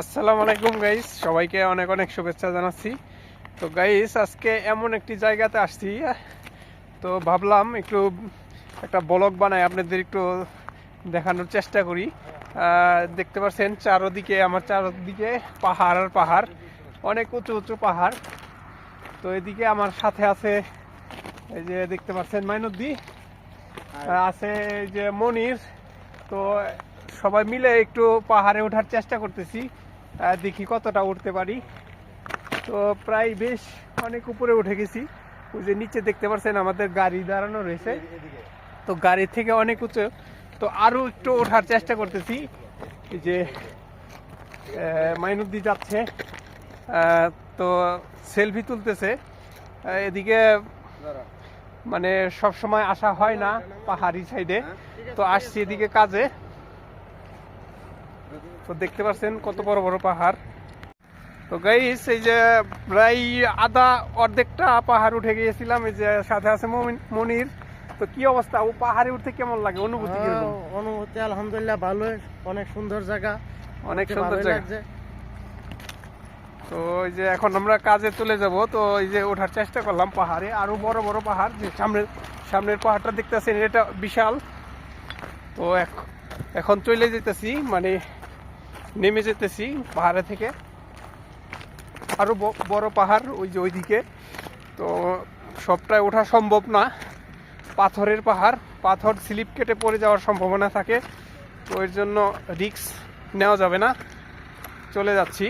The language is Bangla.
আসসালামু আলাইকুম গাইস সবাইকে অনেক অনেক শুভেচ্ছা জানাচ্ছি। তো গাইস আজকে এমন একটি জায়গাতে আসছি তো ভাবলাম একটু একটা ব্লগ বানাই আপনাদের একটু দেখানোর চেষ্টা করি। দেখতে পাচ্ছেন চারোদিকে আমার চারোদিকে পাহাড় আর পাহাড় অনেক উঁচু উঁচু পাহাড়। তো এদিকে আমার সাথে আছে এই যে দেখতে পাচ্ছেন মাইনুদ্দি আছে এই যে মনির। তো সবাই মিলে একটু পাহাড়ে ওঠার চেষ্টা করতেছি। দেখি কতটা উঠতে পারি। তো প্রায় বেশ অনেক উপরে উঠে গেছি। ওই যে নিচে দেখতে পাচ্ছেন আমাদের গাড়ি দাঁড়ানো রয়েছে। তো গাড়ি থেকে অনেক উঁচু। তো আরও একটু ওঠার চেষ্টা করতেছি। যে মাইনুদ্দি যাচ্ছে। তো সেলফি তুলতেছে। এদিকে মানে সব সময় আসা হয় না পাহাড়ি সাইডে তো আসছি এদিকে কাজে। তো দেখতে পাচ্ছেন কত বড় বড় পাহাড়। তো গাইস এই যে প্রায় আধা অর্ধেকটা পাহাড় উঠে গিয়েছিলাম এই যে সাথে আছে মনির। তো কি অবস্থা? ও পাহাড়ে উঠতে কেমন লাগে? অনুভূতি কীরকম? হ্যাঁ, অনুভূতি আলহামদুলিল্লাহ ভালোই। অনেক সুন্দর জায়গা। অনেক সুন্দর জায়গা। তো এই যে এখন আমরা কাজে চলে যাব। তো এই যে ওঠার চেষ্টা করলাম পাহাড়ে। আরও বড় বড় পাহাড় যে সামনের সামনের পাহাড়টা দেখতেছেন এটা বিশাল। তো এখন চলে যেতেছি মানে নেমে যেতেছি পাহাড়ে থেকে। আরও বড় পাহাড় ওই যে ওইদিকে। তো সবটাই ওঠা সম্ভব না। পাথরের পাহাড়, পাথর স্লিপ কেটে পড়ে যাওয়ার সম্ভাবনা থাকে। তো এর জন্য রিক্স নেওয়া যাবে না। চলে যাচ্ছি।